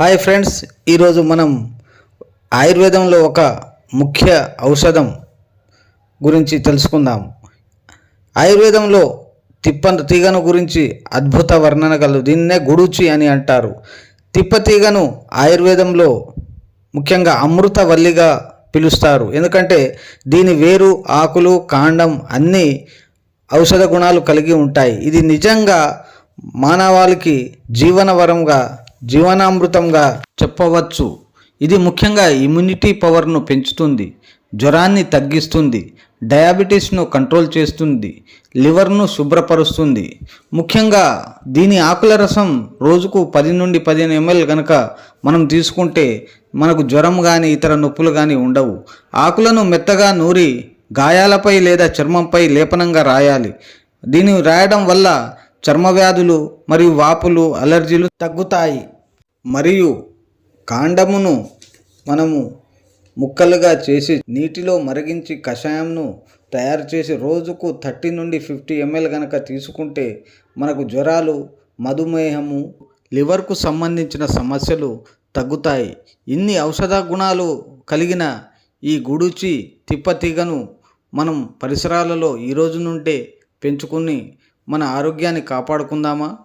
Hi friends ఈరోజు మనం ఆయుర్వేదంలో ఒక ముఖ్య ఔషధం గురించి తెలుసుకుందాం. ఆయుర్వేదంలో తిప్ప తీగను గురించి అద్భుత వర్ణన కలదు దీన్నే గుడుచి అని అంటారు. తిప్ప తీగను ఆయుర్వేదంలో ముఖ్యంగా అమృతవల్లిగా పిలుస్తారు. ఎందుకంటే దీని వేరు ఆకులు కాండం అన్నీ ఔషధ గుణాలు కలిగి ఉంటాయి. ఇది నిజంగా మానవాళికి జీవనవరంగా జీవనామృతంగా చెప్పవచ్చు. ఇది ముఖ్యంగా ఇమ్యూనిటీ పవర్ను పెంచుతుంది జ్వరాన్ని తగ్గిస్తుంది డయాబెటీస్ను కంట్రోల్ చేస్తుంది లివర్ను శుభ్రపరుస్తుంది. ముఖ్యంగా దీని ఆకుల రసం రోజుకు పది నుండి పదిహేను ఎంఎల్ కనుక మనం తీసుకుంటే మనకు జ్వరం కానీ ఇతర నొప్పులు కానీ ఉండవు. ఆకులను మెత్తగా నూరి గాయాలపై లేదా చర్మంపై లేపనంగా రాయాలి. దీన్ని రాయడం వల్ల చర్మ వ్యాధులు మరియు వాపులు అలర్జీలు తగ్గుతాయి. మరియు కాండమును మనము ముక్కలుగా చేసి నీటిలో మరిగించి కషాయంను తయారు చేసి రోజుకు థర్టీ నుండి ఫిఫ్టీ ఎంఎల్ కనుక తీసుకుంటే మనకు జ్వరాలు మధుమేహము లివర్కు సంబంధించిన సమస్యలు తగ్గుతాయి. ఇన్ని ఔషధ గుణాలు కలిగిన ఈ గుడుచి తిప్పతీగను మనం పరిసరాలలో ఈ రోజు నుండే పెంచుకుని మన ఆరోగ్యాన్ని కాపాడుకుందామా?